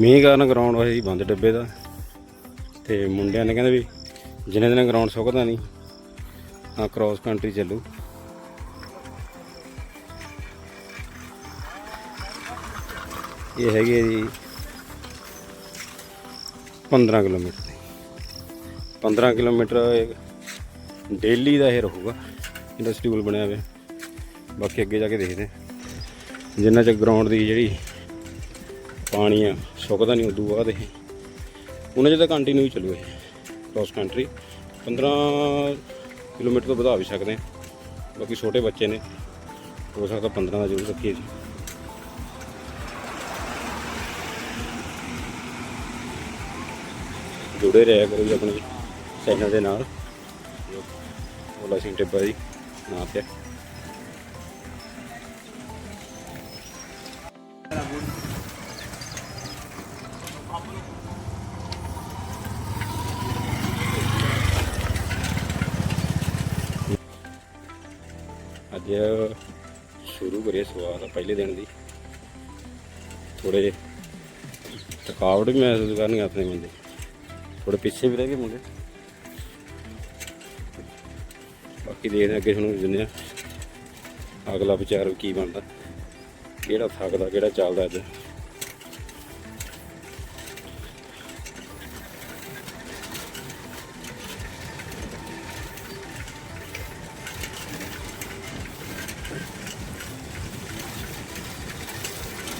ਮੀਂਹ ਕਾਰਨ ਗਰਾਊਂਡ ਹੋਈ ਬੰਦ ਡੱਬੇ ਦਾ। ਤੇ ਮੁੰਡਿਆਂ ਨੇ ਕਹਿੰਦੇ ਵੀ ਜਿੰਨੇ ਦਿਨ ਗਰਾਊਂਡ ਸੁੱਕਦਾ ਨਹੀਂ ਆ ਕ੍ਰਾਸ ਕੰਟਰੀ ਚੱਲੂ। ਇਹ ਹੈਗੇ ਜੀ 15 ਕਿਲੋਮੀਟਰ 15 ਕਿਲੋਮੀਟਰ ਡੇਲੀ ਦਾ ਇਹ ਰਹੂਗਾ ਜਿਹੜਾ ਸ਼ਡਿਊਲ ਬਣਿਆ ਹੋਇਆ। ਬਾਕੀ ਅੱਗੇ ਜਾ ਕੇ ਦੇਖਦੇ ਹਾਂ। ਜਿੰਨਾ ਚਿਰ ਗਰਾਊਂਡ ਦੀ ਜਿਹੜੀ ਪਾਣੀ ਆ ਸੁੱਕਦਾ ਨਹੀਂ, ਉਦੋਂ ਬਾਅਦ ਇਹ। ਉਹਨਾਂ ਚਿਰ ਤਾਂ ਕੰਟੀਨਿਊ ਹੀ ਚੱਲੂ ਇਹ ਕ੍ਰਾਸ ਕੰਟਰੀ 15 ਕਿਲੋਮੀਟਰ ਤੋਂ ਵਧਾ ਵੀ ਸਕਦੇ ਹਾਂ ਬਾਕੀ ਛੋਟੇ ਬੱਚੇ ਨੇ, ਹੋ ਸਕਦਾ 15 ਦਾ ਜ਼ਰੂਰ ਰੱਖੀਏ ਜੀ। ਜੁੜੇ ਰਿਹਾ ਕਰੋ ਜੀ ਆਪਣੇ ਚੈਨਲ ਦੇ ਨਾਲ। ਬੋਲਾ ਸਿੰਘ ਟਿੱਬਾ ਜੀ ਨਾਂ ਤੇ ਅੱਜ ਸ਼ੁਰੂ ਕਰੀਏ ਸਵਾਦ ਪਹਿਲੇ ਦਿਨ ਦੀ। ਥੋੜੇ ਥਕਾਵਟ ਵੀ ਮਹਿਸੂਸ ਕਰਨਗੇ ਆਪਣੇ ਬੰਦੇ। ਥੋੜੇ ਪਿੱਛੇ ਵੀ ਰਹਿ ਗਏ ਮੁੰਡੇ। ਬਾਕੀ ਦੇਖਦੇ ਹਾਂ ਅੱਗੇ ਤੁਹਾਨੂੰ ਦਿੰਦੇ ਆ। ਅਗਲਾ ਵਿਚਾਰ ਕੀ ਬਣਦਾ। ਕਿਹੜਾ ਥੱਕਦਾ, ਕਿਹੜਾ ਚੱਲਦਾ ਅੱਜ।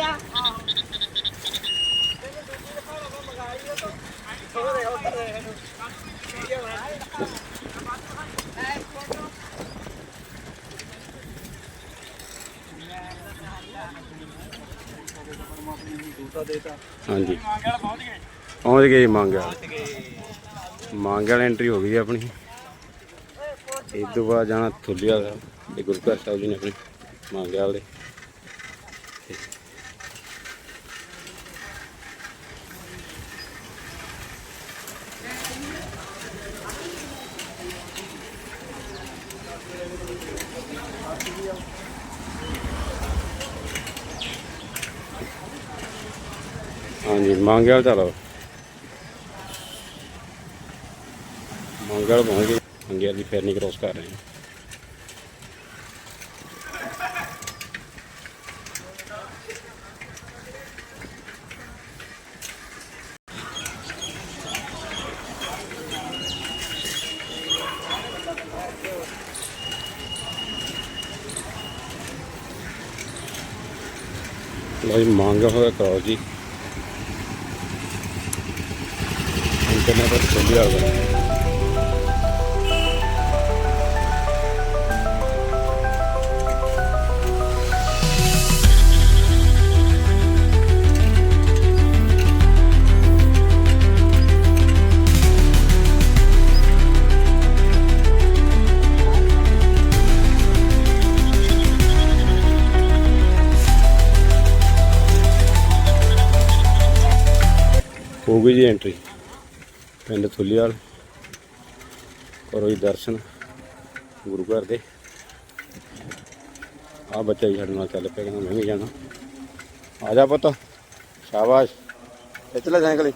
ਆ ਹਾਂਜੀ। ਪਹੁੰਚ ਗਏ। ਮੰਗਿਆ ਮੰਗਿਆ ਐਂਟਰੀ ਹੋ ਗਈ ਆਪਣੀ। ਇਸ ਤੋਂ ਬਾਅਦ ਜਾਣਾ ਥੁੱਲੀਆ ਦਾ ਇਹ ਗੁਰੂ ਘਰ ਸਾਹਿਬ ਜੀ ਨੇ ਆਪਣੇ ਮੰਗਿਆ ਵਾਲੇ। ਹਾਂਜੀ ਮੰਗਿਆ ਚਲੋ ਮੰਗਲ ਪਹੁੰਚ ਗਏ ਮੰਗਿਆ ਦੀ ਫੇਰਨੀ ਕ੍ਰੋਸ ਕਰ ਰਹੇ। ਹਾਂ ਲੋ ਜੀ, ਮੰਗਾ ਹੋਇਆ ਕਰਾਓ ਜੀ। ਇੰਟਰਨੈਟ ਪਰ ਚੱਲਿਆ ਹੋਇਆ ਹੋ ਗਈ ਜੀ ਐਂਟਰੀ ਪਿੰਡ ਥੁੱਲੀਵਾਲ ਕਰੋ ਜੀ ਦਰਸ਼ਨ ਗੁਰੂ ਘਰ ਦੇ। ਆ ਬੱਚਾ ਜੀ ਸਾਡੇ ਨਾਲ ਚੱਲ ਪਿਆ ਕਹਿੰਦਾ ਮੈਂ ਵੀ ਜਾਣਾ। ਆ ਜਾ ਪੁੱਤ ਸ਼ਾਬਾਸ਼। ਖਿੱਚ ਲੈ ਸਾਈਕਲ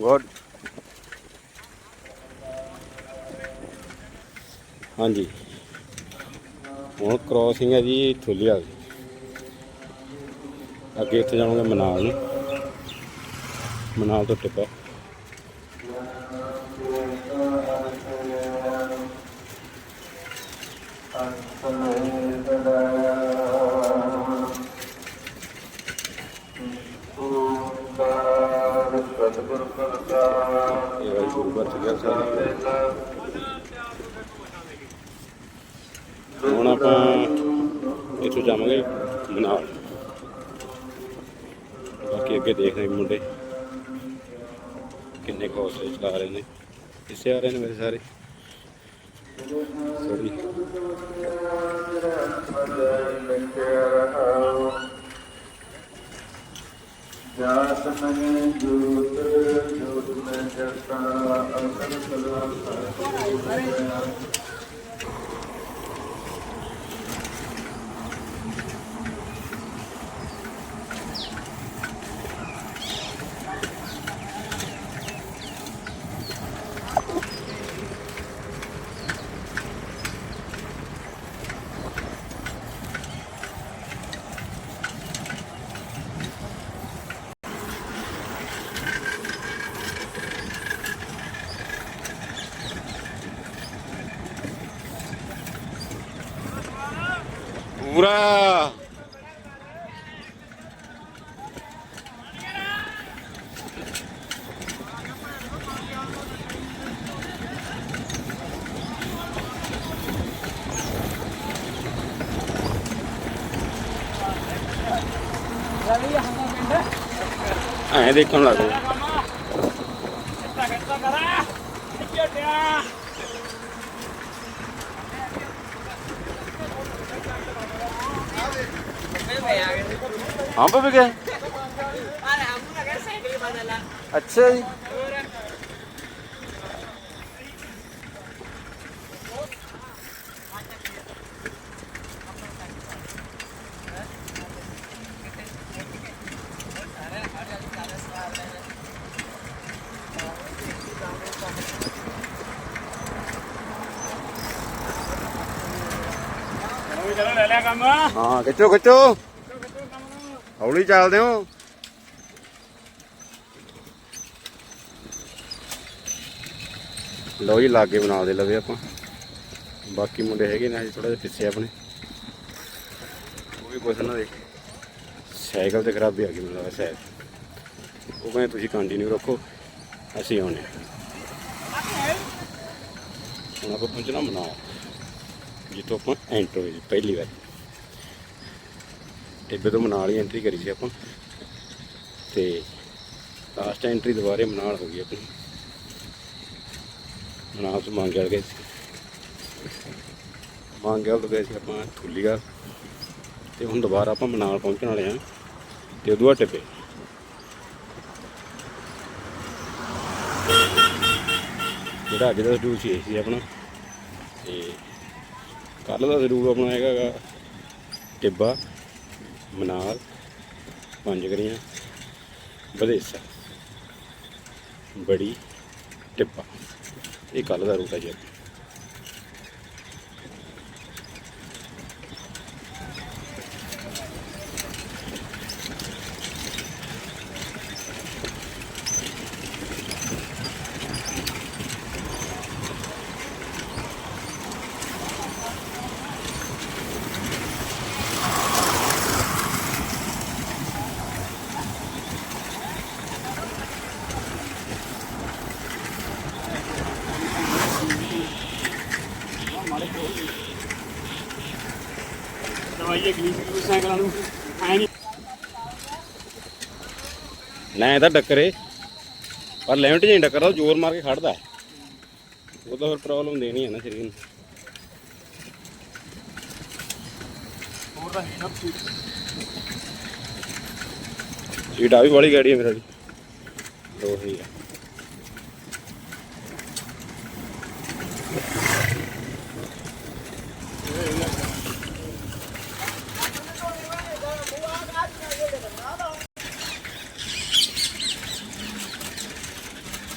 ਗੁੱਡ। ਹਾਂਜੀ। ਹੁਣ ਕ੍ਰੋਸਿੰਗ ਹੈ ਜੀ ਥੁੱਲੀਵਾਲ ਅੱਗੇ ਇੱਥੇ ਜਾਵਾਂਗੇ ਮਨਾਲ ਨੂੰ। ਮਨਾਲ ਤੋਂ ਟਿੱਪਾ ਇਹ ਵਾਰੀ ਗੁਰੂ ਘਰ ਚੱਲਿਆ ਸਾਹਿਬ ਹੁਣ ਆਪਾਂ ਇੱਥੋਂ ਜਾਵਾਂਗੇ ਮਨਾਲ। ਬਾਕੀ ਅੱਗੇ ਦੇਖਦੇ ਮੁੰਡੇ। ਕਿੰਨੇ ਕੁ ਹੌਸਲੇ ਚਲਾ ਰਹੇ ਨੇ? ਕਿਸੇ ਆ ਰਹੇ ਨੇ ਮੇਰੇ ਸਾਰੇ? ਸੋਰੀ ਜਾਤ ਮਨ ਜੋਤ ਜੋਤ ਮੈਂ ਜਰਤਾ ਅਸਲ ਸਲਾਮ ਪੂਰਾ ਐਂ ਦੇਖਣ ਲੱਗ ਗਏ ਕਿੱਤਾ ਕਿੱਤਾ ਕਰਾ ਝਟਿਆ ਅੰਬ ਵੀ ਗਏ ਅਰੇ ਹਮ ਨਾ ਕੈਸੇ ਸਾਈਕਲ ਬਦਲਾ ਅੱਛਾ ਜੀ ਚਲੋ ਲੈ ਲਿਆ ਕੰਮ ਹਾਂ ਖਿੱਚੋ ਖਿੱਚੋ ਹੌਲੀ ਚੱਲਦੇ ਹੋ। ਲਓ ਜੀ, ਲਾਗੇ ਬਣਾ ਦੇ ਲਵੇ ਆਪਾਂ। ਬਾਕੀ ਮੁੰਡੇ ਹੈਗੇ ਨੇ ਹਜੇ ਥੋੜਾ ਜਿਹਾ ਪਿੱਛੇ ਆਪਣੇ। ਉਹ ਵੀ ਕੁਛ ਨਾ ਦੇਖ ਸਾਈਕਲ ਤੇ ਖਰਾਬੀ ਆ ਗਈ ਮੈਨੂੰ ਲੱਗਦਾ ਸ਼ਾਇਦ। ਉਹ ਕਹਿੰਦੇ, ਤੁਸੀਂ ਕੰਟੀਨਿਊ ਰੱਖੋ, ਅਸੀਂ ਆਉਣੇ ਹਾਂ। ਹੁਣ ਆਪਾਂ ਪਹੁੰਚਣਾ ਮਨਾਓ ਜਿੱਥੋਂ ਆਪਾਂ ਐਂਟਰ ਹੋਏ ਸੀ ਪਹਿਲੀ ਵਾਰ। ਟਿੱਬੇ ਤੋਂ ਮਨਾਲ ਹੀ ਐਂਟਰੀ ਕਰੀ ਸੀ ਆਪਾਂ। ਤੇ ਲਾਸਟ ਐਂਟਰੀ ਦੁਬਾਰੇ ਮਨਾਲ ਹੋ ਗਈ ਆਪਣੀ। ਮਨਾਲ ਤੋਂ ਮੰਗਿਆਲ ਗਏ ਸੀ। ਮੰਗਿਆਲ ਤੋਂ ਗਏ ਸੀ ਆਪਾਂ ਥੁੱਲੀਆ ਤੇ ਹੁਣ ਦੁਬਾਰਾ ਆਪਾਂ ਮਨਾਲ ਪਹੁੰਚਣ ਵਾਲੇ ਹਾਂ। ਤੇ ਉਦੋਂ ਆ ਟਿੱਬੇ ਜਿਹੜਾ ਅੱਜ ਦਾ ਸ਼ਡਿਊਲ ਸੀ, ਇਹ ਸੀ ਆਪਣਾ। ਤੇ ਕੱਲ ਦਾ ਜ਼ਰੂਰ ਆਪਣਾ ਹੈਗਾ ਟਿੱਬਾ। ਮਨਾਲ ਪੰਜ ਗਰੀਆਂ ਬਦੇਸਾ ਬੜੀ ਟਿੱਪਾ। ਇਹ ਕੱਲ ਦਾ ਰੂਟ ਹੈ ਜੀ ਆਪਣਾ। ਦਵਾਈ ਇੱਕ ਨਹੀਂ ਸਾਈਕਲਾਂ ਨੂੰ ਐ ਨਹੀਂ। ਨਾ ਇਹ ਤਾਂ ਡੱਕਰੇ। ਪਰ ਲਿਮਟ ਨਹੀਂ ਡੱਕਰਦਾ ਜ਼ੋਰ ਮਾਰ ਕੇ ਖੜਦਾ ਹੈ। ਉਹ ਤਾਂ ਫਿਰ ਪ੍ਰੋਬਲਮ ਦੇਣੀ ਹੈ ਨਾ ਸਰੀਰ ਨੂੰ। ਹੋਰ ਤਾਂ ਹੈ ਨਾ ਸੀਟ ਆ ਵੀ ਬੜੀ ਗਾੜੀ ਹੈ ਮੇਰੇ ਵਾਲੀ ਦੋ ਹੀ ਆ।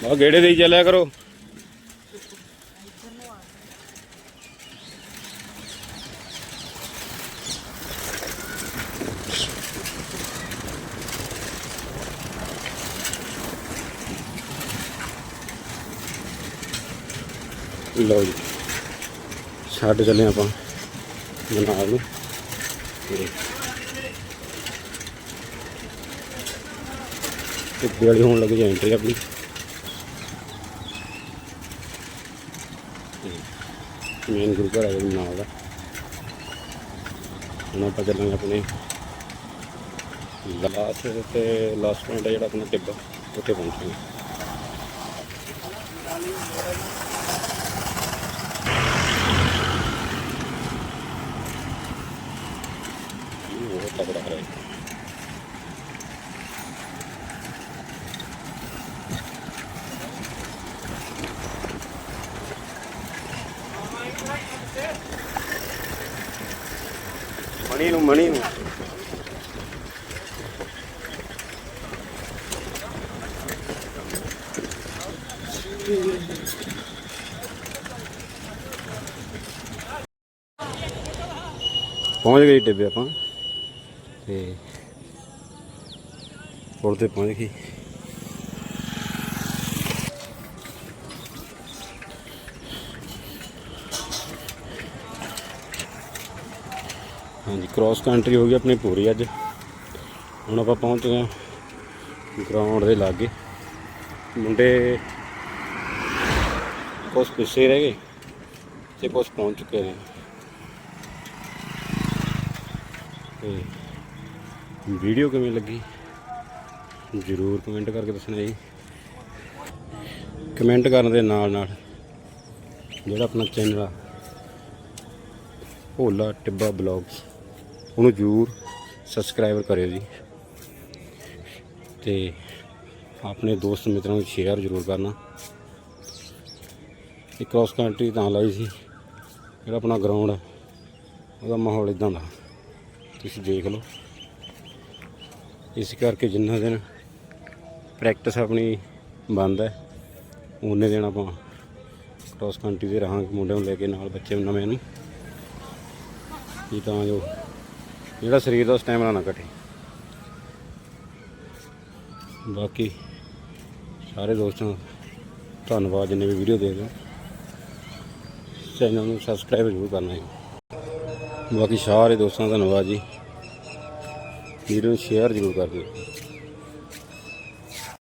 ਬਾ ਗੇੜੇ ਦੇਈ ਚੱਲਿਆ ਕਰੋ। ਲਓ ਜੀ, ਛੱਡ ਚੱਲੇ ਆਪਾਂ ਜਨਾਬ ਨੂੰ। ਤੇ ਟਿੱਬੇ ਵਾਲੀ ਹੋਣ ਲੱਗੀ ਐਂਟਰੀ ਆਪਣੀ। ਮੇਨ ਗੁਰੂ ਘਰ ਹੈ ਨਾਲ ਦਾ। ਹੁਣ ਆਪਾਂ ਚੱਲਾਂਗੇ ਆਪਣੇ ਲਾਸਟ ਤੇ ਲਾਸਟ ਪੁਆਇੰਟ ਹੈ ਜਿਹੜਾ ਆਪਣਾ ਟਿੱਬਾ, ਉੱਥੇ ਪਹੁੰਚਾਂਗੇ। ਇਹ ਬਹੁਤ ਤਕੜਾ ਹੈ। ਮਣੀ ਨੂੰ ਮਣੀ ਨੂੰ ਪਹੁੰਚ ਗਏ ਟਿੱਬੇ ਆਪਾਂ ਤੇ ਪੁਲ ਤੇ ਪਹੁੰਚ ਗਏ ਹਾਂਜੀ ਕ੍ਰਾਸ ਕੰਟਰੀ ਹੋ ਗਈ ਆਪਣੀ ਪੂਰੀ ਅੱਜ। ਹੁਣ ਆਪਾਂ ਪਹੁੰਚ ਗਏ ਗਰਾਊਂਡ ਦੇ ਲਾਗੇ। ਮੁੰਡੇ ਕੁਛ ਪਿੱਛੇ ਰਹਿ ਗਏ ਤੇ ਕੁਛ ਪਹੁੰਚ ਚੁੱਕੇ ਨੇ। ਤੇ ਵੀਡੀਓ ਕਿਵੇਂ ਲੱਗੀ? ਜਰੂਰ ਕਮੈਂਟ ਕਰਕੇ ਦੱਸਣਾ ਜੀ। ਕਮੈਂਟ ਕਰਨ ਦੇ ਨਾਲ ਨਾਲ ਜਿਹੜਾ ਆਪਣਾ ਚੈਨਲ ਆ, ਭੋਲਾ ਟਿੱਬਾ ਬਲੌਗਸ ਉਹਨੂੰ ਜਰੂਰ ਸਬਸਕ੍ਰਾਈਬ ਕਰਿਓ ਜੀ। ਤੇ ਆਪਣੇ ਦੋਸਤ ਮਿੱਤਰਾਂ ਨੂੰ ਸ਼ੇਅਰ ਜਰੂਰ ਕਰਨਾ। ਇਹ ਕ੍ਰਾਸ ਕੰਟਰੀ ਤਾਂ ਲਾਈ ਸੀ, ਜਿਹੜਾ ਆਪਣਾ ਗਰਾਊਂਡ ਉਹਦਾ ਮਾਹੌਲ ਇਦਾਂ ਦਾ। ਤੁਸੀਂ ਦੇਖ ਲਓ। ਇਸ ਕਰਕੇ ਜਿੰਨਾ ਦਿਨ ਪ੍ਰੈਕਟਿਸ ਆਪਣੀ ਬੰਦ ਹੈ ਉਹਨੇ ਦਿਨ ਆਪਾਂ ਕ੍ਰਾਸ ਕੰਟਰੀ ਦੇ ਰਹਾਂਗੇ ਮੁੰਡਿਆਂ ਨੂੰ ਲੈ ਕੇ ਨਾਲ ਬੱਚੇ ਨਵੇਂ ਨੂੰ। ਇਹ ਤਾਂ ਜੋ ਜਿਹੜਾ ਸਰੀਰ ਦਾ ਸਟੈਮਿਨਾ ਨਾ ਘਟੇ। ਬਾਕੀ ਸਾਰੇ ਦੋਸਤਾਂ, ਧੰਨਵਾਦ ਜਿੰਨੇ ਵੀ ਵੀਡੀਓ ਦੇਖ ਰਹੇ ਹੋ। ਚੈਨਲ ਨੂੰ ਸਬਸਕ੍ਰਾਈਬ ਜ਼ਰੂਰ ਕਰਨਾ ਹੈ ਬਾਕੀ ਸਾਰੇ ਦੋਸਤਾਂ ਦਾ ਧੰਨਵਾਦ ਜੀ। ਵੀਡੀਓ ਨੂੰ ਸ਼ੇਅਰ ਜ਼ਰੂਰ ਕਰ ਦਿਓ।